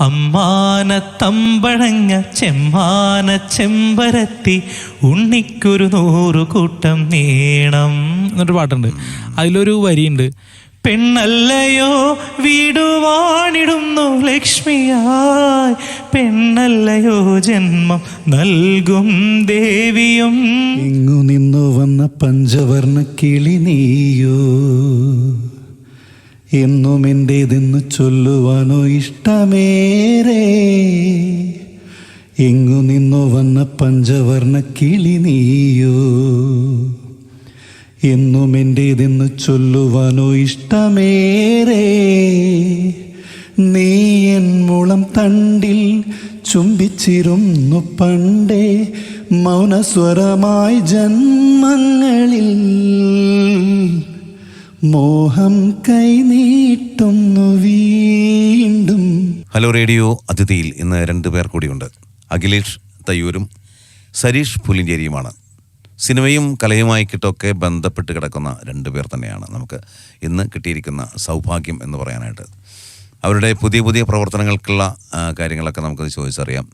അമ്മാനത്തമ്പഴങ്ങ ചെമ്മാന ചെമ്പരത്തി ഉണ്ണിക്കൊരു നൂറു കൂട്ടം നീണം. എന്നൊരു പാട്ടുണ്ട്. അതിലൊരു വരിയുണ്ട്. പെണ്ണല്ലയോ വീടുവാണിടുന്നു ലക്ഷ്മിയായി. പെണ്ണല്ലയോ ജന്മം നൽകും ദേവിയും. ഇങ്ങു നിന്നു വന്ന പഞ്ചവർണ കിളി നീയോ. എന്നും എന്റേതെന്ന് ചൊല്ലുവാനോ ഇഷ്ടമേറെ. എങ്ങു നിന്നു വന്ന പഞ്ചവർണ കിളി നീയോ. എന്നും എന്റേതെന്ന് ചൊല്ലുവാനോ ഇഷ്ടമേറെ. നീ എൻ മുളം തണ്ടിൽ ചുംബിച്ചിരുന്നു പണ്ടേ മൗനസ്വരമായി ജന്മങ്ങളിൽ. മോഹം കൈനീട്ടുന്നു വീണ്ടും. ഹലോ റേഡിയോ അതിഥിയിൽ ഇന്ന് രണ്ടു പേർ കൂടിയുണ്ട്. അഖിലേഷ് തയ്യൂരും സരീഷ് പുലിഞ്ചേരിയുമാണ്. സിനിമയും കലയുമായിക്കിട്ടൊക്കെ ബന്ധപ്പെട്ട് കിടക്കുന്ന രണ്ടു പേർ തന്നെയാണ് നമുക്ക് ഇന്ന് കിട്ടിയിരിക്കുന്ന സൗഭാഗ്യം എന്ന് പറയാനായിട്ട്. അവരുടെ പുതിയ പുതിയ പ്രവർത്തനങ്ങൾക്കുള്ള കാര്യങ്ങളൊക്കെ നമുക്ക് ചോദിച്ചറിയാം.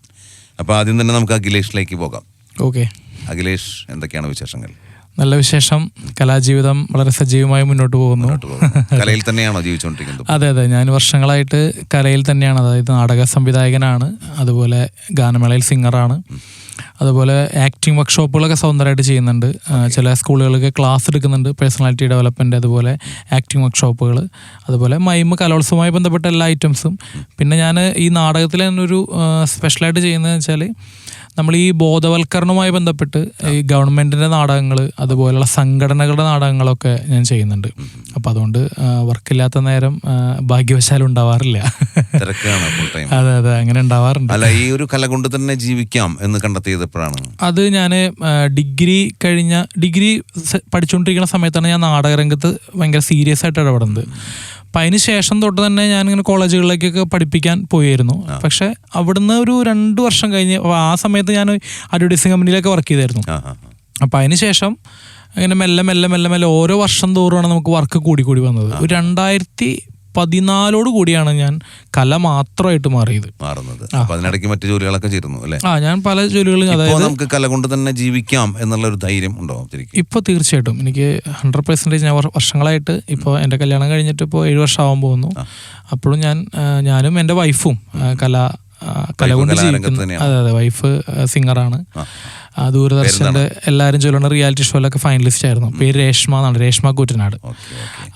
അപ്പോൾ ആദ്യം തന്നെ നമുക്ക് അഖിലേഷിലേക്ക് പോകാം. ഓക്കെ. അഖിലേഷ് എന്തൊക്കെയാണ് വിശേഷങ്ങൾ? നല്ല വിശേഷം. കലാജീവിതം വളരെ സജീവമായി മുന്നോട്ട് പോകുന്നു. കലയിൽ തന്നെയാണോ ജീവിച്ചുകൊണ്ടിരിക്കുന്നത്? അതെ അതെ. ഞാൻ വർഷങ്ങളായിട്ട് കലയിൽ തന്നെയാണ്. അതായത് നാടക സംവിധായകനാണ്. അതുപോലെ ഗാനമേളയിൽ സിംഗറാണ്. അതുപോലെ ആക്ടിങ് വർക്ക്ഷോപ്പുകളൊക്കെ സ്വന്തമായിട്ട് ചെയ്യുന്നുണ്ട്. ചില സ്കൂളുകളൊക്കെ ക്ലാസ് എടുക്കുന്നുണ്ട്. പേഴ്സണാലിറ്റി ഡെവലപ്മെന്റ് അതുപോലെ ആക്ടിങ് വർക്ക്ഷോപ്പുകൾ അതുപോലെ മൈമ് കലോത്സവമായി ബന്ധപ്പെട്ട എല്ലാ ഐറ്റംസും. പിന്നെ ഞാൻ ഈ നാടകത്തിൽ തന്നെ ഒരു സ്പെഷ്യലായിട്ട് ചെയ്യുന്നതെന്ന് വെച്ചാൽ നമ്മൾ ഈ ബോധവൽക്കരണവുമായി ബന്ധപ്പെട്ട് ഈ ഗവൺമെന്റിന്റെ നാടകങ്ങൾ അതുപോലെയുള്ള സംഘടനകളുടെ നാടകങ്ങളൊക്കെ ഞാൻ ചെയ്യുന്നുണ്ട്. അപ്പം അതുകൊണ്ട് വർക്കില്ലാത്ത നേരം ഭാഗ്യവശാലും ഉണ്ടാവാറില്ല. അതെ അതെ അങ്ങനെ ഉണ്ടാവാറുണ്ട്. അല്ല ഈ ഒരു കല കൊണ്ട് തന്നെ ജീവിക്കാം എന്ന് കണ്ടെത്തിയത് എപ്പോഴാണ് അത് ഞാൻ ഡിഗ്രി കഴിഞ്ഞ ഡിഗ്രി പഠിച്ചുകൊണ്ടിരിക്കുന്ന സമയത്താണ് ഞാൻ നാടകരംഗത്ത് ഭയങ്കര സീരിയസ് ആയിട്ട് ഇടപെടുന്നത്. അപ്പം അതിന് ശേഷം തൊട്ട് തന്നെ ഞാൻ ഇങ്ങനെ കോളേജുകളിലേക്കൊക്കെ പഠിപ്പിക്കാൻ പോയിരുന്നു. പക്ഷെ അവിടുന്ന് ഒരു രണ്ട് വർഷം കഴിഞ്ഞ് ആ സമയത്ത് ഞാൻ അഡ്വർടൈസിങ് കമ്പനിയിലൊക്കെ വർക്ക് ചെയ്തായിരുന്നു. അപ്പം അതിന് ശേഷം അങ്ങനെ മെല്ലെ മെല്ലെ മെല്ലെ മെല്ലെ ഓരോ വർഷം തോറുമാണ് നമുക്ക് വർക്ക് കൂടി കൂടി വന്നത്. ഒരു രണ്ടായിരത്തി പതിനാലോട് കൂടിയാണ് ഞാൻ കല മാത്രമായിട്ട് മാറിയത്. മാറുന്നത്. അതിനിടയ്ക്ക് മറ്റു ജോലികളൊക്കെ ചേരുന്നു അല്ലേ? ആ ഞാൻ പല ജോലികളും അതായത് നമുക്ക് കല കൊണ്ട് തന്നെ ജീവിക്കാം എന്നുള്ള ഒരു ധൈര്യം ഉണ്ടോ ഇപ്പൊ തീർച്ചയായിട്ടും. എനിക്ക് ഹൺഡ്രഡ് പെർസെന്റേജ് ഞാൻ വർഷങ്ങളായിട്ട് ഇപ്പോൾ എന്റെ കല്യാണം കഴിഞ്ഞിട്ട് ഇപ്പോൾ ഏഴ് വർഷം ആവാൻ പോകുന്നു അപ്പോഴും ഞാൻ ഞാനും എന്റെ വൈഫും കല കല കൊണ്ട് ജീവിക്കുന്നു. അതെ അതെ വൈഫ് സിംഗറാണ്. ദൂരദർശന്റെ എല്ലാവരും ചൊല്ലുന്ന റിയാലിറ്റി ഷോയിലൊക്കെ ഫൈനലിസ്റ്റ് ആയിരുന്നു. പേര് രേഷ്മ എന്നാണ്. രേഷ്മ കൂറ്റനാട്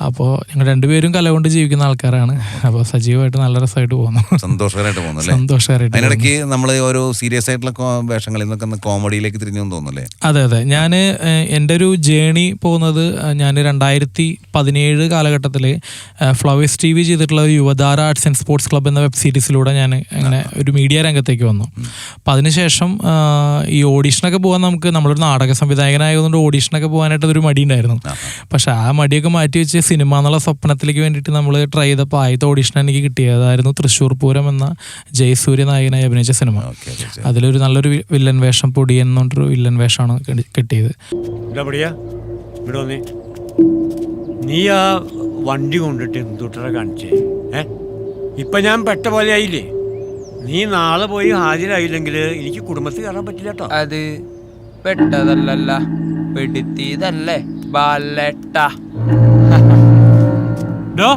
അപ്പോ അപ്പോൾ ഞങ്ങൾ രണ്ടുപേരും കല കൊണ്ട് ജീവിക്കുന്ന ആൾക്കാരാണ്. അപ്പോൾ സജീവമായിട്ട് നല്ല രസമായിട്ട് പോകുന്നു. സന്തോഷകരമായിട്ട് പോകുന്നു അല്ലേ? സന്തോഷകരമായിട്ട് അതിനിടയ്ക്ക് നമ്മൾ ഓരോ സീരിയസ് ആയിട്ടുള്ള വേഷങ്ങളിൽ നിന്നൊക്കെ കോമഡിയിലേക്ക് തിരിഞ്ഞു തോന്നുന്നല്ലേ അതെ അതെ. ഞാൻ എന്റെ ഒരു ജേണി പോകുന്നത് ഞാൻ രണ്ടായിരത്തി പതിനേഴ് കാലഘട്ടത്തിൽ ഫ്ലവേഴ്സ് ടി വി ചെയ്തിട്ടുള്ള ഒരു Yuvathara arts and sports club എന്ന വെബ് സീരീസിലൂടെ ഞാൻ അങ്ങനെ ഒരു മീഡിയ രംഗത്തേക്ക് വന്നു. അപ്പം അതിനുശേഷം ഈ ഈ ഓഡീഷനൊക്കെ പോകാൻ നമുക്ക് നമ്മളൊരു നാടക സംവിധായകനായതുകൊണ്ട് ഓഡീഷനൊക്കെ പോകാനായിട്ട് ഒരു മടി ഉണ്ടായിരുന്നു പക്ഷെ ആ മടിയൊക്കെ മാറ്റി വെച്ച് സിനിമ എന്നുള്ള സ്വപ്നത്തിലേക്ക് വേണ്ടിയിട്ട് നമ്മൾ ട്രൈ ചെയ്തപ്പോൾ ആദ്യത്തെ ഓഡീഷൻ എനിക്ക് കിട്ടിയതായിരുന്നു തൃശ്ശൂർ പൂരം എന്ന ജയസൂര്യ നായകനായി അഭിനയിച്ച സിനിമ. അതിലൊരു നല്ലൊരു വില്ലൻ വേഷം പൊടിയൻ എന്നൊരു പറഞ്ഞൊരു വില്ലൻ വേഷമാണ് കിട്ടിയത്. നീ ആ വണ്ടി കൊണ്ടിട്ട് എന്തുട്ടറ കാണിച്ചേ? ഏ? ഇപ്പൊ ഞാൻ പെട്ട പോലെ ആയില്ലേ? നീ നാളെ പോയി ഹാജരായില്ലെങ്കിൽ എനിക്ക് കുടുംബത്തിൽ കയറാൻ പറ്റില്ല കേട്ടോ അത് പെട്ടതല്ലല്ല. പെടുത്തിയതല്ലേ. ബാലട്ട. ഡോ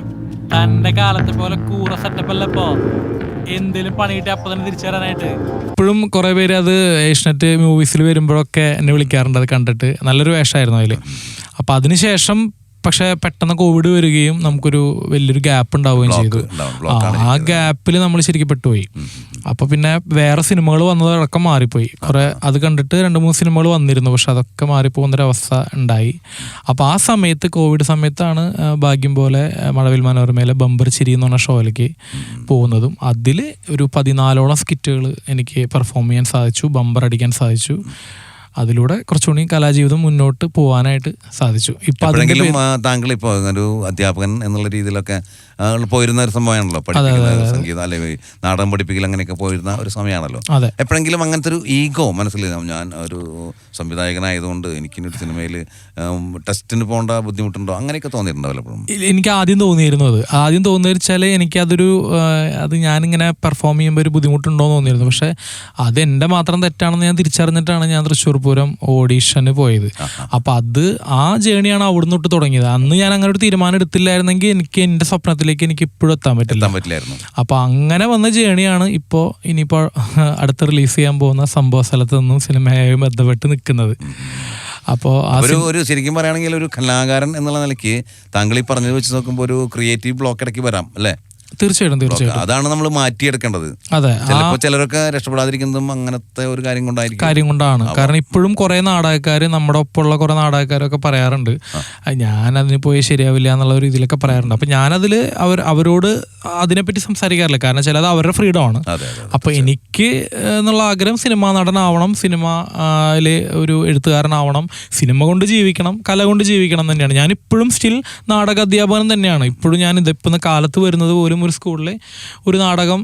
തന്റെ കാലത്തെ പോലെ കൂറ സെറ്റപ്പ് അല്ല ഇപ്പോ. എന്തേലും പണിയിട്ട് അപ്പൊ തന്നെ തിരിച്ചു വരാനായിട്ട്. ഇപ്പോഴും കുറെ പേര് അത് ഏഷ്യനെറ്റ് മൂവീസിൽ വരുമ്പോഴൊക്കെ എന്നെ വിളിക്കാറുണ്ട് അത് കണ്ടിട്ട്. നല്ലൊരു വേഷമായിരുന്നു അതിൽ അപ്പൊ അതിനുശേഷം പക്ഷെ പെട്ടെന്ന് കോവിഡ് വരികയും നമുക്കൊരു വലിയൊരു ഗ്യാപ്പ് ഉണ്ടാവുകയും ചെയ്തു. ആ, ഗ്യാപ്പിൽ നമ്മൾ ശരിക്കും പെട്ടുപോയി. അപ്പൊ പിന്നെ വേറെ സിനിമകൾ വന്നതടക്കം മാറിപ്പോയി. കുറെ അത് കണ്ടിട്ട് രണ്ട് മൂന്ന് സിനിമകൾ വന്നിരുന്നു പക്ഷെ അതൊക്കെ മാറിപ്പോകുന്നൊരവസ്ഥ ഉണ്ടായി. അപ്പൊ ആ സമയത്ത് കോവിഡ് സമയത്താണ് ഭാഗ്യം പോലെ മഴവിൽ മനോരമയിലെ ബമ്പർ ചിരി എന്ന് പറഞ്ഞ ഷോയിലേക്ക് പോകുന്നതും അതിൽ ഒരു പതിനാലോളം സ്കിറ്റുകൾ എനിക്ക് പെർഫോം ചെയ്യാൻ സാധിച്ചു ബമ്പർ അടിക്കാൻ സാധിച്ചു. അതിലൂടെ കുറച്ചുകൂടി കലാജീവിതം മുന്നോട്ട് പോകാനായിട്ട് സാധിച്ചു. ഇപ്പൊ താങ്കൾ ഇപ്പോൾ ഒരു അധ്യാപകൻ എന്നുള്ള രീതിയിലൊക്കെ പോയിരുന്ന ഒരു സംഭവമാണല്ലോ. പഠിപ്പിക്കുന്ന സംഗീതം അല്ലെങ്കിൽ നാടകം പഠിപ്പിക്കൽ അങ്ങനെയൊക്കെ പോയിരുന്ന ഒരു സമയമാണല്ലോ. എപ്പോഴെങ്കിലും അങ്ങനത്തെ ഒരു ഈഗോ മനസ്സിൽ ഞാൻ ഒരു സംവിധായകനായതുകൊണ്ട് എനിക്ക് ഒരു സിനിമയിൽ ടെസ്റ്റിന് പോകേണ്ട ബുദ്ധിമുട്ടുണ്ടോ? അങ്ങനെയൊക്കെ തോന്നിയിട്ടുണ്ടോ പലപ്പോഴും? എനിക്ക് ആദ്യം തോന്നിയിരുന്നു അത് ആദ്യം തോന്നിയത് വെച്ചാൽ എനിക്കതൊരു അത് ഞാനിങ്ങനെ പെർഫോം ചെയ്യുമ്പോൾ ഒരു ബുദ്ധിമുട്ടുണ്ടോ എന്ന് തോന്നിയിരുന്നു. പക്ഷേ അത് എന്റെ മാത്രം തെറ്റാണെന്ന് ഞാൻ തിരിച്ചറിഞ്ഞിട്ടാണ് ഞാൻ തൃശ്ശൂർ പൂരം ഓഡീഷന് പോയത്. അപ്പം അത് ആ ജേണിയാണ് അവിടുന്ന് തൊട്ട് തുടങ്ങിയത്. അന്ന് ഞാൻ അങ്ങനെ ഒരു തീരുമാനം എടുത്തില്ലായിരുന്നെങ്കിൽ എനിക്ക് എന്റെ സ്വപ്നത്തിലേക്ക് എനിക്ക് ഇപ്പോഴും എത്താൻ പറ്റില്ല. എത്താൻ പറ്റില്ലായിരുന്നു. അപ്പോൾ അങ്ങനെ വന്ന ജേണിയാണ് ഇപ്പോൾ ഇനിയിപ്പോൾ അടുത്ത് റിലീസ് ചെയ്യാൻ പോകുന്ന സംഭവ സ്ഥലത്ത് നിന്നും സിനിമയായി ബന്ധപ്പെട്ട് നിൽക്കുന്നത്. അപ്പോ ഒരു ഒരു ശരിക്കും പറയുകയാണെങ്കിൽ ഒരു കലാകാരൻ എന്നുള്ള നിലയ്ക്ക് താങ്കൾ ഈ പറഞ്ഞത് വെച്ച് നോക്കുമ്പോൾ ഒരു ക്രിയേറ്റീവ് ബ്ലോക്ക് ഇടയ്ക്ക് വരാം അല്ലേ? തീർച്ചയായിട്ടും തീർച്ചയായിട്ടും. അതാണ് നമ്മൾ മാറ്റിയെടുക്കേണ്ടത്. അതെ ചിലപ്പോൾ ചിലരൊക്കെ രക്ഷപ്പെടാതിരിക്കുന്നതും അങ്ങനത്തെ ഒരു കാര്യം കൊണ്ടായിരിക്കും. കാര്യം കൊണ്ടാണ്. കാരണം ഇപ്പോഴും കുറെ നാടകക്കാർ നമ്മുടെ ഒപ്പമുള്ള കുറെ നാടകക്കാരൊക്കെ പറയാറുണ്ട്. ഞാൻ അതിന് പോയി ശരിയാവില്ല എന്നുള്ള ഒരു ഇതിലൊക്കെ പറയാറുണ്ട്. അപ്പൊ ഞാനതിൽ അവർ അവരോട് അതിനെപ്പറ്റി സംസാരിക്കാറില്ല. കാരണം ചിലത് അവരുടെ ഫ്രീഡം ആണ്. അപ്പൊ എനിക്ക് എന്നുള്ള ആഗ്രഹം സിനിമാ നടനാവണം സിനിമയിലെ ഒരു എഴുത്തുകാരനാവണം സിനിമ കൊണ്ട് ജീവിക്കണം കല കൊണ്ട് ജീവിക്കണം തന്നെയാണ്. ഞാൻ ഇപ്പോഴും സ്റ്റിൽ നാടക അധ്യാപനം തന്നെയാണ്. ഇപ്പോഴും ഞാൻ ഇതിപ്പം കാലത്ത് വരുന്നത് പോലും ഒരു സ്കൂളിൽ ഒരു നാടകം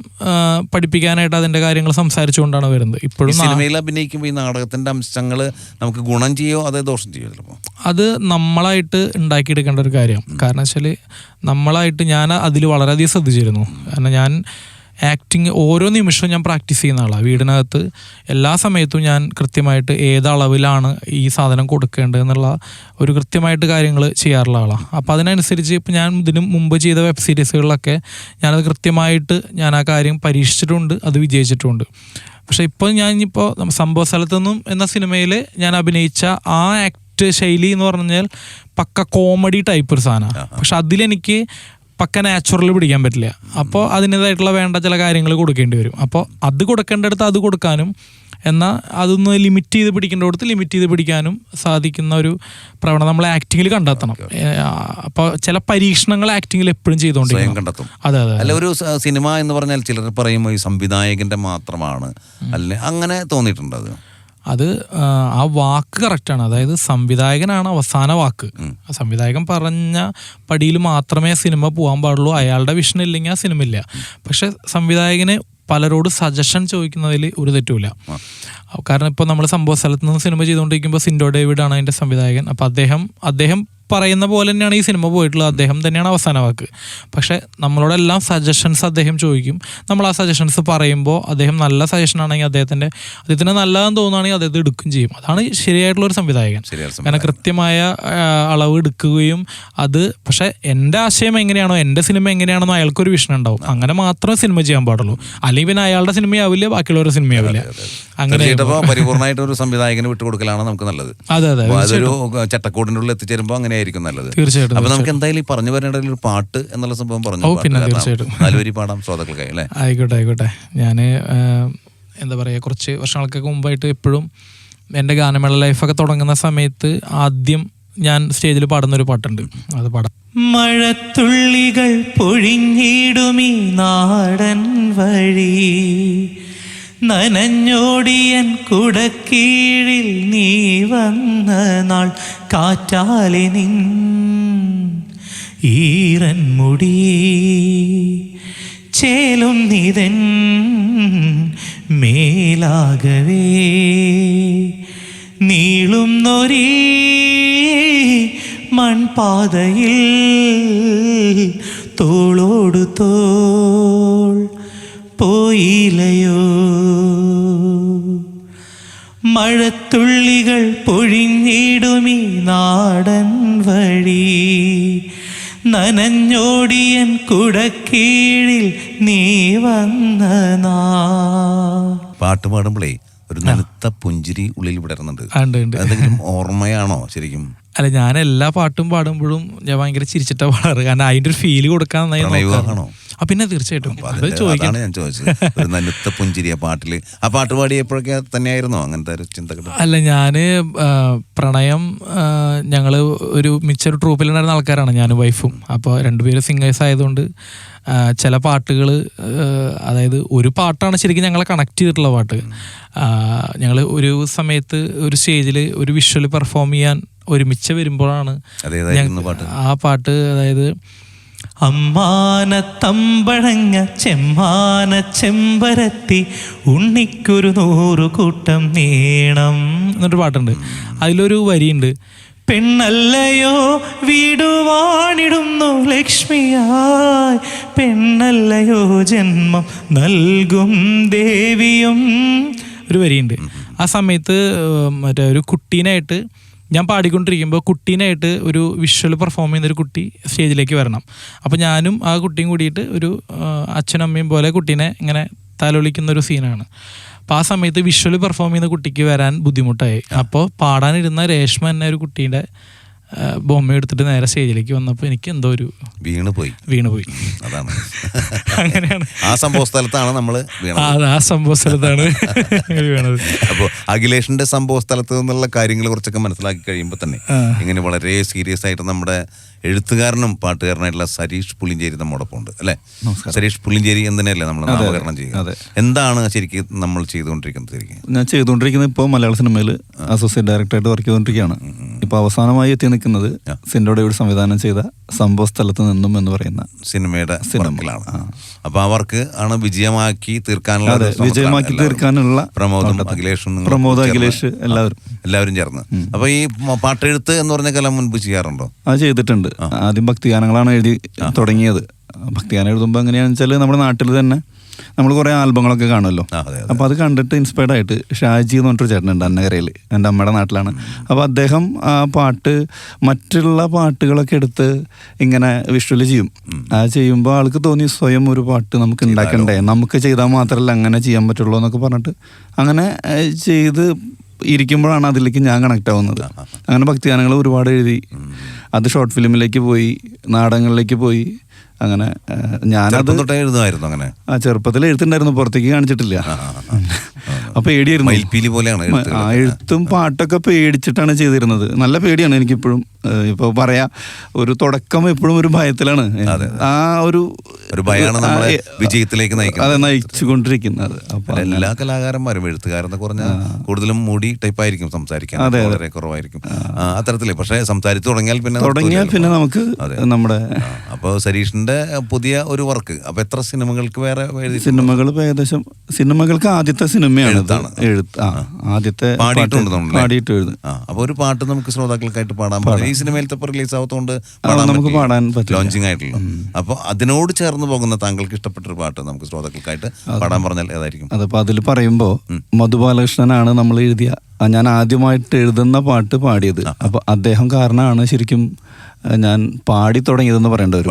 പഠിപ്പിക്കാനായിട്ട് അതിന്റെ കാര്യങ്ങൾ സംസാരിച്ചുകൊണ്ടാണ് വരുന്നത്. ഇപ്പോഴും സിനിമയിൽ അഭിനയിക്കുമ്പോൾ ഈ നാടകത്തിന്റെ അംശങ്ങൾ നമുക്ക് ഗുണം ചെയ്യോ അതേ ദോഷം ചെയ്യോ ചിലപ്പോൾ? അത് നമ്മളായിട്ട് ഉണ്ടാക്കിയെടുക്കേണ്ട ഒരു കാര്യം. കാരണം വെച്ചാൽ നമ്മളായിട്ട് ഞാൻ അതിൽ വളരെയധികം ശ്രദ്ധിച്ചിരുന്നു. കാരണം ഞാൻ ആക്ടിങ് ഓരോ നിമിഷവും ഞാൻ പ്രാക്ടീസ് ചെയ്യുന്ന ആളാണ് വീടിനകത്ത് എല്ലാ സമയത്തും ഞാൻ കൃത്യമായിട്ട് ഏത് അളവിലാണ് ഈ സാധനം കൊടുക്കേണ്ടത് എന്നുള്ള ഒരു കൃത്യമായിട്ട് കാര്യങ്ങൾ ചെയ്യാറുള്ള ആളാണ് അപ്പോൾ അതിനനുസരിച്ച് ഇപ്പം ഞാൻ ഇതിന് മുമ്പ് ചെയ്ത വെബ് സീരീസുകളിലൊക്കെ ഞാനത് കൃത്യമായിട്ട് ഞാൻ ആ കാര്യം പരീക്ഷിച്ചിട്ടുണ്ട് അത് വിജയിച്ചിട്ടുണ്ട്. പക്ഷെ ഇപ്പോൾ ഞാൻ ഇനിയിപ്പോൾ സംഭവ സ്ഥലത്തു നിന്നും എന്ന സിനിമയിൽ ഞാൻ അഭിനയിച്ച ആ ആക്ട് ശൈലി എന്ന് പറഞ്ഞാൽ പക്ക കോമഡി ടൈപ്പ് ഒരു സാധനമാണ് പക്ഷെ അതിലെനിക്ക് പക്ക നാച്ചുറൽ പിടിക്കാൻ പറ്റില്ല. അപ്പോൾ അതിന്റെതായിട്ടുള്ള വേണ്ട ചില കാര്യങ്ങൾ കൊടുക്കേണ്ടി വരും. അപ്പോൾ അത് കൊടുക്കേണ്ടടുത്ത് അത് കൊടുക്കാനും എന്നാൽ അതൊന്ന് ലിമിറ്റ് ചെയ്ത് പിടിക്കേണ്ട പിടിക്കേണ്ടടുത്ത് ലിമിറ്റ് ചെയ്ത് പിടിക്കാനും സാധിക്കുന്ന ഒരു പ്രവണത നമ്മൾ ആക്ടിങ്ങിൽ കണ്ടെത്തണം. അപ്പോൾ ചില പരീക്ഷണങ്ങൾ ആക്ടിങ്ങിൽ എപ്പോഴും ചെയ്തുകൊണ്ടിരിക്കും കണ്ടെത്തും. അതെ അതെ അല്ല ഒരു സിനിമ എന്ന് പറഞ്ഞാൽ ചിലർ പറയുമ്പോൾ ഈ സംവിധായകന്റെ മാത്രമാണ്. അല്ലെ അങ്ങനെ തോന്നിയിട്ടുണ്ട് അത്? അത് ആ, വാക്ക് കറക്റ്റാണ് അതായത് സംവിധായകനാണ് അവസാന വാക്ക്. സംവിധായകൻ പറഞ്ഞ പടിയിൽ മാത്രമേ സിനിമ പോകാൻ പാടുള്ളൂ. അയാളുടെ വിഷൻ ഇല്ലെങ്കിൽ ആ സിനിമ ഇല്ല. പക്ഷെ സംവിധായകന് പലരോട് സജഷൻ ചോദിക്കുന്നതിൽ ഒരു തെറ്റുമില്ല. കാരണം ഇപ്പോൾ നമ്മൾ സംഭവ സ്ഥലത്ത് നിന്ന് സിനിമ ചെയ്തുകൊണ്ടിരിക്കുമ്പോൾ സിൻഡോ ഡേവിഡ് ആണ് അതിന്റെ സംവിധായകൻ. അപ്പോൾ അദ്ദേഹം അദ്ദേഹം പറയുന്ന പോലെ തന്നെയാണ് ഈ സിനിമ പോയിട്ടുള്ളത്. അദ്ദേഹം തന്നെയാണ് അവസാന വാക്ക്. പക്ഷേ നമ്മളോടെല്ലാം സജഷൻസ് അദ്ദേഹം ചോദിക്കും. നമ്മൾ ആ സജഷൻസ് പറയുമ്പോൾ അദ്ദേഹം നല്ല സജഷൻ ആണെങ്കിൽ അദ്ദേഹത്തിന്റെ അദ്ദേഹത്തിന് നല്ലതെന്ന് തോന്നുകയാണെങ്കിൽ അദ്ദേഹത്തെ എടുക്കുകയും ചെയ്യും. അതാണ് ശരിയായിട്ടുള്ള ഒരു സംവിധായകൻ. കാരണം കൃത്യമായ അളവ് എടുക്കുകയും അത് പക്ഷേ എന്റെ ആശയം എങ്ങനെയാണോ എന്റെ സിനിമ എങ്ങനെയാണെന്നോ അയാൾക്കൊരു വിഷൻ ഉണ്ടാവും. അങ്ങനെ മാത്രമേ സിനിമ ചെയ്യാൻ പാടുള്ളൂ. അല്ലെങ്കിൽ പിന്നെ അയാളുടെ സിനിമയാവില്ല ബാക്കിയുള്ളവരുടെ സിനിമയാവില്ല അങ്ങനെ പരിപൂർണമായിട്ട് ഒരു സംവിധായകന് വിട്ടുകൊടുക്കലാണ് നമുക്ക് നല്ലത്. അതെ അതെ ചട്ടക്കൂടിനുള്ളിൽ അതൊരു ചട്ടക്കൂടിന്റെ ഉള്ളിൽ എത്തിച്ചേരുമ്പോൾ അങ്ങനെയായിരിക്കും നല്ലത്. തീർച്ചയായിട്ടും അപ്പൊ നമുക്ക് എന്തായാലും ഈ പറഞ്ഞു വരേണ്ട ഒരു പാട്ട് എന്നുള്ള സംഭവം പറഞ്ഞു. പിന്നെ തീർച്ചയായിട്ടും. നാലുവരി പാടാം ശ്രോതാക്കൾക്കായി അല്ലേ? ആയിക്കോട്ടെ ആയിക്കോട്ടെ. ഞാൻ എന്താ പറയുക കുറച്ച് വർഷങ്ങൾക്കൊക്കെ മുമ്പായിട്ട് എപ്പോഴും എന്റെ ഗാനമേള ലൈഫൊക്കെ തുടങ്ങുന്ന സമയത്ത് ആദ്യം ഞാൻ സ്റ്റേജിൽ പാടുന്ന ഒരു പാട്ടുണ്ട്. അത് പാടാം. മഴത്തുള്ളികൾ പൊഴിഞ്ഞിടുമീ നാടൻ വഴി. നനഞ്ഞോടിയൻ കുടക്കീഴിൽ നീ വന്ന നാൾ കാറ്റാലെ നിൻ ഈറൻ മുടി. ചേലും നിതൻ മേലാകവേ. നീളും നൊരീ മൺപാതയിൽ തോളോടു തോൾ പോയില്ലയോ മഴത്തുള്ളികൾ പൊഴിഞ്ഞിടുമീ നാടൻ വഴി. നനഞ്ഞോടിയൻ കുടക്കീഴിൽ നീ വന്ന പാട്ട് പാടുമ്പോഴേ ഒരു നനുത്ത പുഞ്ചിരി ഉള്ളിൽ വിടരുന്നുണ്ട്. എന്തെങ്കിലും ഓർമ്മയാണോ ശരിക്കും? അല്ല ഞാൻ എല്ലാ പാട്ടും പാടുമ്പോഴും ഞാൻ ഭയങ്കര ചിരിച്ചിട്ടാ പാടാറ്. കാരണം അതിന്റെ ഒരു ഫീൽ കൊടുക്കാൻ നന്നായി? പിന്നെ തീർച്ചയായിട്ടും. അത് ഞാൻ ചോദിച്ചത്. ഒരു നനുത്ത പുഞ്ചിരി ആ പാട്ടിൽ ആ പാട്ട് പാടിയപ്പോഴൊക്കെ തന്നെയായിരുന്നോ? അങ്ങനത്തെ ഒരു ചിന്തകൾ അല്ല ഞാൻ പ്രണയം ഞങ്ങൾ ഒരു മിച്ചൊരു ട്രൂപ്പിലുണ്ടായിരുന്ന ആൾക്കാരാണ് ഞാൻ വൈഫും. അപ്പോൾ രണ്ടുപേരും സിംഗേഴ്സ് ആയതുകൊണ്ട് ചില പാട്ടുകൾ അതായത് ഒരു പാട്ടാണ് ശരിക്കും ഞങ്ങളെ കണക്ട് ചെയ്തിട്ടുള്ള പാട്ട്. ഞങ്ങൾ ഒരു സമയത്ത് ഒരു സ്റ്റേജിൽ ഒരു വിഷ്വൽ പെർഫോം ചെയ്യാൻ ഒരുമിച്ച് വരുമ്പോഴാണ് ആ പാട്ട് അതായത് അമ്മാനത്തമ്പഴങ്ങ ചെമ്മാന ചെമ്പരത്തി ഉണ്ണിക്കൊരു നൂറു കൂട്ടം നീണം എന്നൊരു പാട്ടുണ്ട്. അതിലൊരു വരിയുണ്ട്. പെണ്ണല്ലയോ വീടുവാണിടുന്നു ലക്ഷ്മിയായി. പെണ്ണല്ലയോ ജന്മം നൽകും ദേവിയും. ഒരു വരിയുണ്ട്. ആ സമയത്ത് മറ്റേ ഒരു കുട്ടീനായിട്ട് ഞാൻ പാടിക്കൊണ്ടിരിക്കുമ്പോൾ കുട്ടീനായിട്ട് ഒരു വിഷ്വൽ പെർഫോം ചെയ്യുന്ന ഒരു കുട്ടി സ്റ്റേജിലേക്ക് വരണം. അപ്പോൾ ഞാനും ആ കുട്ടിയും കൂടിയിട്ട് ഒരു അച്ഛനമ്മയും അച്ഛനും അമ്മയും പോലെ കുട്ടീനെ ഇങ്ങനെ തലൊളിക്കുന്ന ഒരു സീനാണ് അപ്പോൾ ആ സമയത്ത് വിഷ്വൽ പെർഫോം ചെയ്യുന്ന കുട്ടിക്ക് വരാൻ ബുദ്ധിമുട്ടായി. അപ്പോൾ പാടാനിരുന്ന രേഷ്മ എന്ന ഒരു കുട്ടീന്റെ ഏർ, ബൊമ്മ എടുത്തിട്ട് നേരെ സ്റ്റേജിലേക്ക് വന്നപ്പോൾ എനിക്ക് എന്തോ ഒരു വീണ് പോയി വീണുപോയി. അതാണ്. അങ്ങനെയാണ്. ആ സംഭവ സ്ഥലത്താണ് നമ്മൾ ആ വീണത് ആ സംഭവ സ്ഥലത്താണ് വീണത്. അപ്പോൾ അഖിലേഷിന്റെ സംഭവ സ്ഥലത്ത് നിന്നുള്ള കാര്യങ്ങൾ കുറച്ചൊക്കെ മനസ്സിലാക്കി കഴിയുമ്പോൾ തന്നെ ഇങ്ങനെ വളരെ സീരിയസ് ആയിട്ട് നമ്മുടെ എഴുത്തുകാരനും പാട്ടുകാരനായിട്ടുള്ള സരീഷ് പുളിഞ്ചേരി നമ്മോടൊപ്പം ഉണ്ട് അല്ലേ? സരീഷ് പുളിഞ്ചേരി എന്നതിനല്ലേ നമ്മൾ നാമകരണം ചെയ്യുക? എന്താണ് ശരിക്കും നമ്മൾ ചെയ്തുകൊണ്ടിരിക്കുന്നത് ശരിക്കും? ഞാൻ ചെയ്തുകൊണ്ടിരിക്കുന്നത് ഇപ്പോൾ മലയാള സിനിമയിൽ അസോസിയേറ്റ് ഡയറക്ടറായിട്ട് വർക്ക് ചെയ്തുകൊണ്ടിരിക്കുകയാണ്. ഇപ്പോൾ അവസാനമായി എത്തി നിൽക്കുന്നത് സിനിമയുടെ ഡേവിഡ് സംവിധാനം ചെയ്ത സംഭവ സ്ഥലത്ത് നിന്നും എന്ന് പറയുന്ന സിനിമയുടെ സിനിമകളാണ് അപ്പോൾ അപ്പൊ ആ വർക്ക് ആണ് വിജയമാക്കി തീർക്കാനുള്ള വിജയമാക്കി തീർക്കാനുള്ള പ്രമോദും. അഖിലേഷും പ്രമോദ്, അഖിലേഷ് എല്ലാവരും. എല്ലാവരും ചേർന്ന്. അപ്പൊ ഈ പാട്ട് പാട്ടെഴുത്ത് എന്ന് പറഞ്ഞ കല മുൻപ് ചെയ്യാറുണ്ടോ? അത് ചെയ്തിട്ടുണ്ട്. ആദ്യം ഭക്തിഗാനങ്ങളാണ് എഴുതി തുടങ്ങിയത്. ഭക്തിഗാനം എഴുതുമ്പോൾ എങ്ങനെയാണെന്ന് വെച്ചാൽ നമ്മുടെ നാട്ടിൽ തന്നെ നമ്മൾ കുറേ ആൽബങ്ങളൊക്കെ കാണുമല്ലോ. അപ്പോൾ അത് കണ്ടിട്ട് ഇൻസ്പയർഡ് ആയിട്ട് ഷാജി എന്ന് പറഞ്ഞിട്ടൊരു ചേട്ടനുണ്ട് അന്നകരയിൽ എന്റെ അമ്മയുടെ നാട്ടിലാണ്. അപ്പോൾ അദ്ദേഹം ആ പാട്ട് മറ്റുള്ള പാട്ടുകളൊക്കെ എടുത്ത് ഇങ്ങനെ വിഷ്വൽ ചെയ്യും. ആ ചെയ്യുമ്പോൾ ആൾക്ക് തോന്നി സ്വയം ഒരു പാട്ട് നമുക്ക് ഉണ്ടാക്കണ്ടേ? നമുക്ക് ചെയ്താൽ മാത്രമല്ല അങ്ങനെ ചെയ്യാൻ പറ്റുള്ളൂ എന്നൊക്കെ പറഞ്ഞിട്ട് അങ്ങനെ ചെയ്ത് ഇരിക്കുമ്പോഴാണ് അതിലേക്ക് ഞാൻ കണക്ട് ആവുന്നത്. അങ്ങനെ ഭക്തിഗാനങ്ങൾ ഒരുപാട് എഴുതി. അത് ഷോർട്ട് ഫിലിമിലേക്ക് പോയി നാടകങ്ങളിലേക്ക് പോയി. അങ്ങനെ ഞാനത് എഴുതുമായിരുന്നു അങ്ങനെ ആ ചെറുപ്പത്തിൽ എഴുത്തുണ്ടായിരുന്നു പുറത്തേക്ക് കാണിച്ചിട്ടില്ല അപ്പൊ പേടിയായിരുന്നു മയിൽപ്പീലി പോലെയാണ് ആ എഴുത്തും പാട്ടൊക്കെ പേടിച്ചിട്ടാണ് ചെയ്തിരുന്നത് നല്ല പേടിയാണ് എനിക്കിപ്പോഴും ഇപ്പൊ പറയാ ഒരു തുടക്കം എപ്പോഴും ഒരു ഭയത്തിലാണ്. ആ ഒരു ഒരു ഭയമാണ് നമ്മളെ വിജയത്തിലേക്ക് നയിക്കുന്നത്. അതെ നയിച്ചുകൊണ്ടിരിക്കുന്നത്. അപ്പൊ എല്ലാ കലാകാരന്മാരും എഴുത്തുകാരെന്ന് പറഞ്ഞാൽ കൂടുതലും മൂടി ടൈപ്പ് ആയിരിക്കും സംസാരിക്കാൻ. വളരെ കുറവായിരിക്കും. അത്തരത്തിൽ പക്ഷേ സംസാരിച്ചു തുടങ്ങിയാൽ പിന്നെ തുടങ്ങിയാൽ പിന്നെ നമുക്ക് നമ്മുടെ അപ്പോൾ സരീഷിന്റെ പുതിയ ഒരു വർക്ക്. അപ്പൊ എത്ര സിനിമകൾക്ക് വേറെ സിനിമകൾ ഏകദേശം സിനിമകൾക്ക് ആദ്യത്തെ സിനിമയാണ്. എഴുത്ത് ആദ്യത്തെ പാടിയിട്ടുണ്ട്? പാടിയിട്ട് എഴുതും. ആ അപ്പൊ ഒരു പാട്ട് നമുക്ക് ശ്രോതാക്കൾക്കായിട്ട് പാടാൻ പറ്റും. ഈ മേലത്തെ റിലീസ് ആവത്തോണ്ട് നമുക്ക് പാടാൻ. ലോഞ്ചിങ് ആയിട്ടുള്ളൂ അപ്പൊ അതിനോട് ചേർന്ന് പോകുന്ന താങ്കൾക്ക് ഇഷ്ടപ്പെട്ട ഒരു പാട്ട് നമുക്ക് ശ്രോതാക്കൾക്കായിട്ട് പാടാൻ പറഞ്ഞാൽ ഏതായിരിക്കും? അതപ്പോൾ അതിൽ പറയുമ്പോൾ മധുബാലകൃഷ്ണനാണ് നമ്മൾ എഴുതിയ ഞാൻ ആദ്യമായിട്ട് എഴുതുന്ന പാട്ട് പാടിയത്. അപ്പോൾ അദ്ദേഹം കാരണമാണ് ശരിക്കും ഞാൻ പാടി തുടങ്ങിയതെന്ന് പറയേണ്ട ഒരു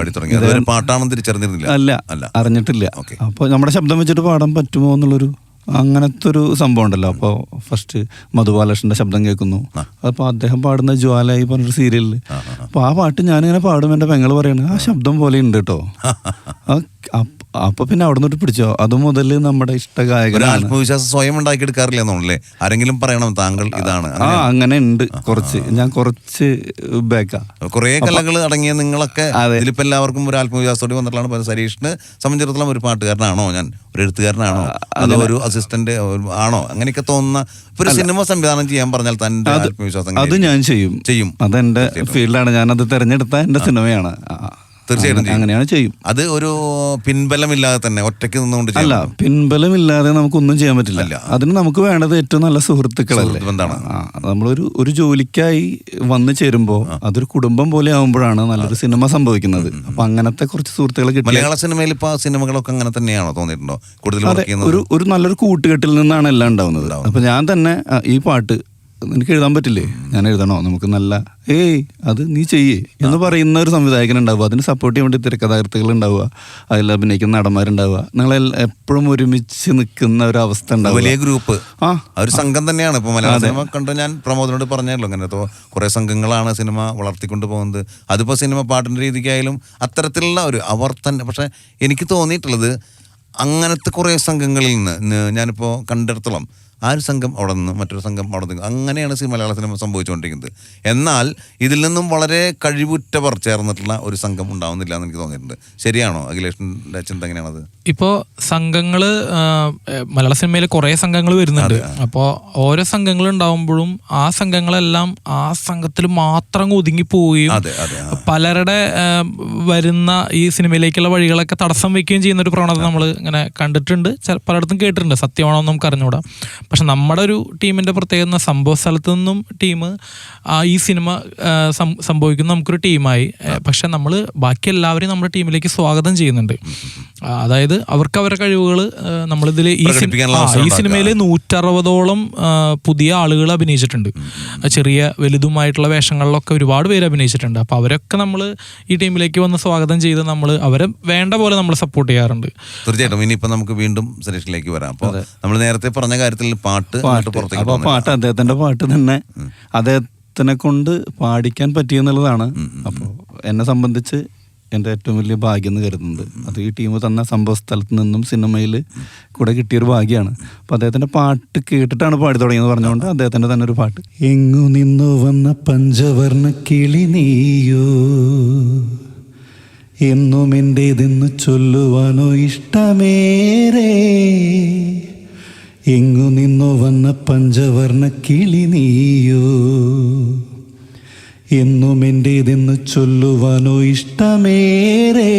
പാട്ടാണെന്ന് തിരിച്ചറിഞ്ഞിരുന്നില്ല. അല്ല അല്ല. അറിഞ്ഞിട്ടില്ല. അപ്പൊ അപ്പോൾ നമ്മുടെ ശബ്ദം വെച്ചിട്ട് പാടാൻ പറ്റുമോ എന്നുള്ളൊരു അങ്ങനത്തെ ഒരു സംഭവം ഉണ്ടല്ലോ അപ്പോൾ ഫസ്റ്റ് മധുബാലകൃഷ്ണന്റെ ശബ്ദം കേൾക്കുന്നു. അപ്പോൾ അദ്ദേഹം പാടുന്ന ജ്വാല ഈ പറഞ്ഞൊരു സീരിയലിൽ അപ്പോൾ ആ പാട്ട് ഞാനിങ്ങനെ പാടും എന്റെ പെങ്ങൾ പറയണ ആ ശബ്ദം പോലെ ഉണ്ട് കേട്ടോ അപ്പൊ പിന്നെ അവിടെ നിന്നിട്ട് പിടിച്ചോ? അത് മുതൽ നമ്മുടെ ഇഷ്ട ഒരു ഗായകനാണ് ആത്മവിശ്വാസം സ്വയം ഉണ്ടാക്കിയെടുക്കാറില്ല എന്നുള്ളേ ആരെങ്കിലും പറയണം താങ്കൾ ഇതാണ്. ആ അങ്ങനെ. ഉണ്ട് കുറച്ച് ഞാൻ കുറച്ച് ബാക്കാ. കുറേ കലകൾ അടങ്ങിയ നിങ്ങളൊക്കെ അതെ. ഇതിലിപ്പോ എല്ലാവർക്കും ഒരു ആത്മവിശ്വാസത്തോടെ വന്നിട്ടുള്ള ഇപ്പൊ സരീഷിന് സംബന്ധിച്ചിടത്തോളം ഒരു പാട്ടുകാരനാണോ ഞാൻ? ഒരു എഴുത്തുകാരനാണോ? അതോ ഒരു അസിസ്റ്റന്റ് ആണോ? അങ്ങനെയൊക്കെ തോന്നുന്ന ഇപ്പൊ ഒരു സിനിമ സംവിധാനം ചെയ്യാൻ പറഞ്ഞാൽ തന്റെ ആത്മവിശ്വാസം അത് ഞാൻ ചെയ്യും. ചെയ്യും. അതെന്റെ ഫീൽഡാണ്. അത് തെരഞ്ഞെടുത്ത എന്റെ സിനിമയാണ്. ആ, തീർച്ചയായിട്ടും അങ്ങനെ- അങ്ങനെയാണ് ചെയ്യും. അത് ഒരു പിൻബലമില്ലാതെ തന്നെ ഒറ്റയ്ക്ക് നിന്നുകൊണ്ട് അല്ല. പിൻബലമില്ലാതെ നമുക്കൊന്നും ചെയ്യാൻ പറ്റില്ല. അതിന് നമുക്ക് വേണ്ടത് ഏറ്റവും നല്ല സുഹൃത്തുക്കളല്ലേ? സുഹൃത്ത് ബന്ധമാണ്. നമ്മളൊരു ഒരു ജോലിക്കായി വന്നു ചേരുമ്പോൾ അതൊരു കുടുംബം പോലെ ആവുമ്പോഴാണ് നല്ലൊരു സിനിമ സംഭവിക്കുന്നത്. അപ്പൊ അങ്ങനത്തെ കുറച്ച് സുഹൃത്തുക്കളെ കിട്ടും മലയാള സിനിമയിൽ ഇപ്പൊ സിനിമകളൊക്കെ അങ്ങനെ തന്നെയാണോ തോന്നിയിട്ടുണ്ടോ? കൂടുതൽ ഒരു ഒരു നല്ലൊരു കൂട്ടുകെട്ടിൽ നിന്നാണ് എല്ലാം ഉണ്ടാവുന്നത്. അപ്പൊ ഞാൻ തന്നെ ഈ പാട്ട് നിനക്ക് എഴുതാൻ പറ്റില്ലേ? ഞാൻ എഴുതണോ? നമുക്ക് നല്ല ഏയ് അത് നീ ചെയ്യേ എന്ന് പറയുന്ന ഒരു സംവിധായകൻ ഉണ്ടാവുക. അതിന് സപ്പോർട്ട് ചെയ്യാൻ വേണ്ടി തിരക്കഥാകൃത്തുകൾ ഉണ്ടാവുക. അതിൽ അഭിനയിക്കുന്ന നടന്മാരുണ്ടാവുക. നിങ്ങൾ എപ്പോഴും ഒരുമിച്ച് നിൽക്കുന്ന ഒരു അവസ്ഥ ഉണ്ടാവും വലിയ ഗ്രൂപ്പ് ആ. ഒരു സംഘം തന്നെയാണ്. ഇപ്പൊ മലയാള സിനിമ കണ്ട് ഞാൻ പ്രമോദിനോട് പറഞ്ഞല്ലോ അങ്ങനെ കുറെ സംഘങ്ങളാണ് സിനിമ വളർത്തിക്കൊണ്ട് പോകുന്നത്. അതിപ്പോ സിനിമ പാട്ടിന്റെ രീതിക്കായാലും അത്തരത്തിലുള്ള ഒരു അവർ തന്നെ പക്ഷെ എനിക്ക് തോന്നിയിട്ടുള്ളത് അങ്ങനത്തെ കുറേ സംഘങ്ങളിൽ നിന്ന് ഞാനിപ്പോൾ കണ്ടിടത്തോളം ആ ഒരു സംഘം അവിടെ നിന്ന് മറ്റൊരു സംഘം അവിടെ നിന്ന് അങ്ങനെയാണ് സി മലയാള സിനിമ സംഭവിച്ചുകൊണ്ടിരിക്കുന്നത്. എന്നാൽ ഇതിൽ നിന്നും വളരെ കഴിവുറ്റവർ ചേർന്നിട്ടുള്ള ഒരു സംഘം ഉണ്ടാവുന്നില്ല എന്ന് എനിക്ക് തോന്നിയിട്ടുണ്ട്. ശരിയാണോ അഖിലേഷിന്റെ ചിന്ത എങ്ങനെയാണത്? ഇപ്പോൾ സംഘങ്ങൾ മലയാള സിനിമയിൽ കുറേ സംഘങ്ങൾ വരുന്നുണ്ട്. അപ്പോൾ ഓരോ സംഘങ്ങൾ ഉണ്ടാവുമ്പോഴും ആ സംഘങ്ങളെല്ലാം ആ സംഘത്തിൽ മാത്രം ഒതുങ്ങി പോവുകയും പലരുടെ വരുന്ന ഈ സിനിമയിലേക്കുള്ള വഴികളൊക്കെ തടസ്സം വെക്കുകയും ചെയ്യുന്ന ഒരു പ്രവണത നമ്മൾ ഇങ്ങനെ കണ്ടിട്ടുണ്ട്. പലയിടത്തും കേട്ടിട്ടുണ്ട്. സത്യമാണോ എന്ന് നമുക്ക് അറിഞ്ഞുകൂടാ. പക്ഷെ നമ്മുടെ ഒരു ടീമിന്റെ പ്രത്യേകത സംഭവ സ്ഥലത്ത് നിന്നും ടീം ഈ സിനിമ സംഭവിക്കുന്ന നമുക്കൊരു ടീമായി. പക്ഷെ നമ്മൾ ബാക്കി എല്ലാവരെയും നമ്മുടെ ടീമിലേക്ക് സ്വാഗതം ചെയ്യുന്നുണ്ട്. അതായത് അവർക്ക് അവരുടെ കഴിവുകൾ നമ്മളിതിൽ ഈ ഈ സിനിമയിൽ നൂറ്ററുപതോളം പുതിയ ആളുകൾ അഭിനയിച്ചിട്ടുണ്ട്. ചെറിയ വലുതുമായിട്ടുള്ള വേഷങ്ങളിലൊക്കെ ഒരുപാട് പേര് അഭിനയിച്ചിട്ടുണ്ട്. അപ്പോൾ അവരൊക്കെ നമ്മൾ ഈ ടീമിലേക്ക് വന്ന് സ്വാഗതം ചെയ്ത് നമ്മൾ അവരെ വേണ്ട പോലെ നമ്മൾ സപ്പോർട്ട് ചെയ്യാറുണ്ട്. തീർച്ചയായിട്ടും. ഇനിയിപ്പോൾ നമുക്ക് വീണ്ടും സെലക്ഷനിലേക്ക് വരാം. അപ്പോൾ നമ്മൾ നേരത്തെ പറഞ്ഞ കാര്യത്തിൽ പാട്ട് പാട്ട്. പുറത്തേക്ക് അപ്പൊ പാട്ട് അദ്ദേഹത്തിന്റെ പാട്ട് തന്നെ അദ്ദേഹത്തിനെ കൊണ്ട് പാടിക്കാൻ പറ്റിയെന്നുള്ളതാണ് അപ്പോൾ എന്നെ സംബന്ധിച്ച് എന്റെ ഏറ്റവും വലിയ ഭാഗ്യം എന്ന് കരുതുന്നത്. അത് ഈ ടീം തന്ന സംഭവ സ്ഥലത്ത് നിന്നും സിനിമയിൽ കൂടെ കിട്ടിയൊരു ഭാഗ്യമാണ് അപ്പോൾ അദ്ദേഹത്തിന്റെ പാട്ട് കേട്ടിട്ടാണ് പാടി തുടങ്ങിയെന്ന് പറഞ്ഞുകൊണ്ട് അദ്ദേഹത്തിന്റെ തന്നെ ഒരു പാട്ട്. എങ്ങു നിന്നു വന്ന പഞ്ചവർണ കിളി നീയോ. എന്നും എന്റേതെന്ന് ചൊല്ലുവാനോ ഇഷ്ടമേറെ. എങ്ങു നിന്നു വന്ന പഞ്ചവർണ കിളി നീയോ. എന്നും എന്റേതെന്ന് ചൊല്ലുവാനോ ഇഷ്ടമേറെ.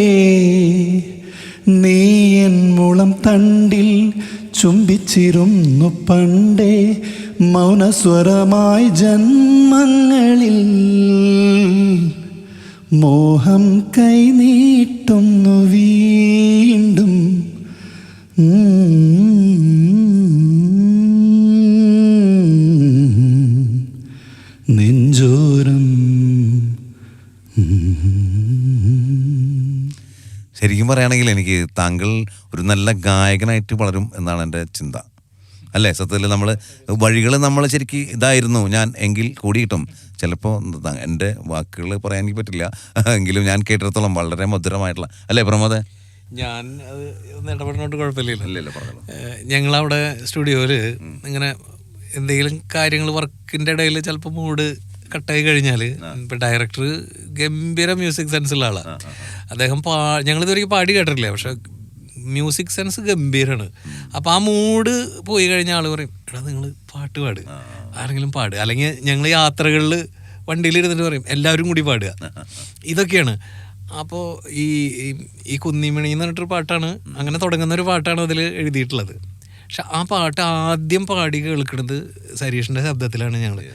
നീ എൻ മുളം തണ്ടിൽ ചുംബിച്ചിരുന്നു പണ്ടേ മൗനസ്വരമായി ജന്മങ്ങളിൽ. മോഹം കൈനീട്ടുന്നു വീണ്ടും. പറയുകയാണെങ്കിൽ എനിക്ക് താങ്കൾ ഒരു നല്ല ഗായകനായിട്ട് വളരും എന്നാണ് എന്റെ ചിന്ത. അല്ലേ? സത്യത്തിൽ നമ്മൾ വഴികൾ നമ്മൾ ശരിക്കും ഇതായിരുന്നു. ഞാൻ എങ്കിൽ കൂടിയിട്ടും ചിലപ്പോൾ എന്റെ വാക്കുകൾ പറയാൻ എനിക്ക് പറ്റില്ല. എങ്കിലും ഞാൻ കേട്ടിടത്തോളം വളരെ മധുരമായിട്ടുള്ള അല്ലേ പ്രമോദേ? ഞാൻ അത് ഒന്ന് ഇടപെടുന്നോണ്ട് കുഴപ്പമില്ലല്ലോ. ഞങ്ങളവിടെ സ്റ്റുഡിയോയിൽ ഇങ്ങനെ എന്തെങ്കിലും കാര്യങ്ങൾ വർക്കിന്റെ ഇടയിൽ ചിലപ്പോൾ മൂഡ് കട്ടായി കഴിഞ്ഞാൽ ഇപ്പൊ ഡയറക്ടർ ഗംഭീര മ്യൂസിക് സെൻസ് ഉള്ള ആളാണ് അദ്ദേഹം പാ ഞങ്ങൾ ഇതുവരെ പാടി കേട്ടിട്ടില്ല പക്ഷെ മ്യൂസിക് സെൻസ് ഗംഭീരമാണ് അപ്പം ആ മൂഡ് പോയി കഴിഞ്ഞ ആൾ പറയും എടാ നിങ്ങൾ പാട്ട് പാട്. ആരെങ്കിലും പാട്. അല്ലെങ്കിൽ ഞങ്ങൾ യാത്രകളിൽ വണ്ടിയിലിരുന്നിട്ട് പറയും എല്ലാവരും കൂടി പാടുക. ഇതൊക്കെയാണ്. അപ്പോൾ ഈ ഈ- ഈ കുന്നിമണി എന്ന് പറഞ്ഞിട്ടൊരു പാട്ടാണ് അങ്ങനെ തുടങ്ങുന്ന ഒരു പാട്ടാണ് അതിൽ എഴുതിയിട്ടുള്ളത്. പക്ഷെ ആ പാട്ട് ആദ്യം പാടി കേൾക്കുന്നത് സരീഷിന്റെ ശബ്ദത്തിലാണ് ഞങ്ങൾ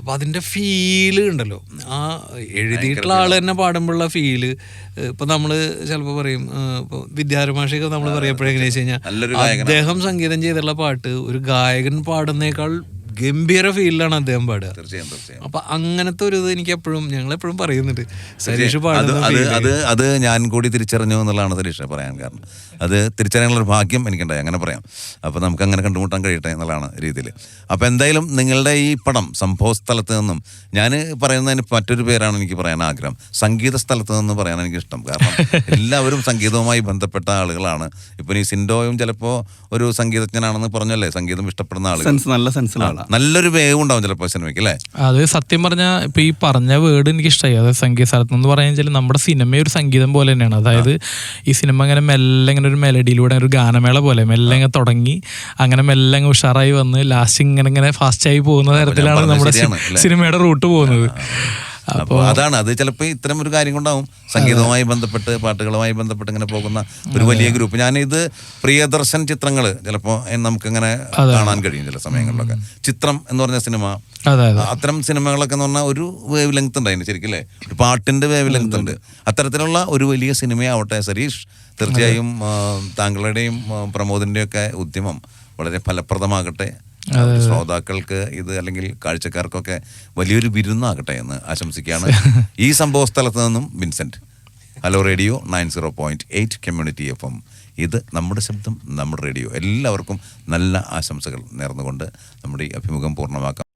അപ്പോൾ അതിന്റെ ഫീൽ ഉണ്ടല്ലോ. ആ എഴുതിയിട്ടുള്ള ആൾ തന്നെ പാടുമ്പോഴുള്ള ഫീൽ ഇപ്പം നമ്മൾ ചിലപ്പോൾ പറയും ഇപ്പോൾ വിദ്യാരമാഷയൊക്കെ നമ്മൾ പറയപ്പോഴെങ്ങനെയാ വെച്ച് നല്ലൊരു കഴിഞ്ഞാൽ അദ്ദേഹം സംഗീതം ചെയ്തുള്ള പാട്ട് ഒരു ഗായകൻ പാടുന്നേക്കാൾ ഗംഭീര ഫീലിലാണ് അദ്ദേഹം പാടുക. തീർച്ചയായും തീർച്ചയായും. അപ്പൊ അങ്ങനത്തെ ഒരു ഇത് എനിക്ക് എപ്പോഴും ഞങ്ങൾ എപ്പോഴും പറയുന്നുണ്ട്. സരീഷ് പാടുന്നത് അത് അത് അത് ഞാൻ കൂടി തിരിച്ചറിഞ്ഞു എന്നുള്ളതാണ് സരീഷ് പറയാൻ കാരണം. അത് തിരിച്ചറിയാനുള്ള ഒരു ഭാഗ്യം എനിക്കുണ്ടായി. അങ്ങനെ പറയാം. അപ്പോൾ നമുക്ക് അങ്ങനെ കണ്ടുമുട്ടാൻ കഴിയട്ടെ എന്നുള്ളതാണ് രീതിയിൽ. അപ്പോൾ എന്തായാലും നിങ്ങളുടെ ഈ പടം സംഭവ സ്ഥലത്ത് നിന്നും ഞാൻ പറയുന്നതിന് മറ്റൊരു പേരാണ് എനിക്ക് പറയാൻ ആഗ്രഹം. സംഗീത സ്ഥലത്ത് നിന്ന് പറയാൻ എനിക്ക് ഇഷ്ടം കാരണം എല്ലാവരും സംഗീതവുമായി ബന്ധപ്പെട്ട ആളുകളാണ്. ഇപ്പം ഈ സിൻഡോയും ചിലപ്പോൾ ഒരു സംഗീതജ്ഞനാണെന്ന് പറഞ്ഞല്ലേ? സംഗീതം ഇഷ്ടപ്പെടുന്ന ആളുകൾ. സെൻസ് നല്ല സെൻസിലാണ് നല്ലൊരു വേവ് ഉണ്ടാവും ചിലപ്പോൾ സിനിമയ്ക്ക് അല്ലേ? അത് സത്യം പറഞ്ഞാൽ ഇപ്പൊ ഈ പറഞ്ഞ വേർഡ് എനിക്ക് ഇഷ്ടമായി അതായത് സംഗീത സ്ഥലത്ത് നിന്ന് പറയുന്നത് നമ്മുടെ സിനിമ ഒരു സംഗീതം പോലെ തന്നെയാണ്. അതായത് ഈ സിനിമ ഇങ്ങനെ മെല്ലെ ഇങ്ങനെ ഒരു മെലഡിയിലൂടെ ഒരു ഗാനമേള പോലെ മെല്ലെ തുടങ്ങി. അങ്ങനെ മെല്ലെ അങ്ങ് ഉഷാറായി വന്ന് ലാസ്റ്റ് ഇങ്ങനെ ഇങ്ങനെ ഫാസ്റ്റ് ആയി പോകുന്ന തരത്തിലാണ് നമ്മുടെ? സിനിമയുടെ റൂട്ട് പോകുന്നത്. അപ്പോൾ അതാണ് അത് ചിലപ്പോൾ ഇത്തരം ഒരു കാര്യം കൊണ്ടാവും. സംഗീതവുമായി ബന്ധപ്പെട്ട് പാട്ടുകളുമായി ബന്ധപ്പെട്ട് ഇങ്ങനെ പോകുന്ന ഒരു വലിയ ഗ്രൂപ്പ് ഞാൻ ഇത് പ്രിയദർശൻ ചിത്രങ്ങൾ ചിലപ്പോൾ നമുക്കിങ്ങനെ കാണാൻ കഴിയും ചില സമയങ്ങളിലൊക്കെ. ചിത്രം എന്ന് പറഞ്ഞ സിനിമ. അതെ അതെ. അത്തരം സിനിമകളൊക്കെ എന്ന് പറഞ്ഞാൽ ഒരു വേവ് ലെങ്ത് ഉണ്ട് അതിന് ശരിക്കും അല്ലേ ഒരു പാട്ടിന്റെ വേവ് ലെങ്ത് ഉണ്ട്. അത്തരത്തിലുള്ള ഒരു വലിയ സിനിമയാവട്ടെ സരീഷ് തീർച്ചയായും താങ്കളുടെയും പ്രമോദിന്റെയും ഒക്കെ ഉദ്യമം വളരെ ഫലപ്രദമാകട്ടെ. ശ്രോതാക്കൾക്ക് ഇത് അല്ലെങ്കിൽ കാഴ്ചക്കാർക്കൊക്കെ വലിയൊരു വിരുന്നാകട്ടെ എന്ന് ആശംസിക്കുകയാണ്. ഈ സംഭവ സ്ഥലത്ത് നിന്നും Vincent. Hello radio nine zero point eight community F M. ഇത് നമ്മുടെ ശബ്ദം നമ്മുടെ റേഡിയോ. എല്ലാവർക്കും നല്ല ആശംസകൾ നേർന്നുകൊണ്ട് നമ്മുടെ ഈ അഭിമുഖം പൂർണമാക്കാം.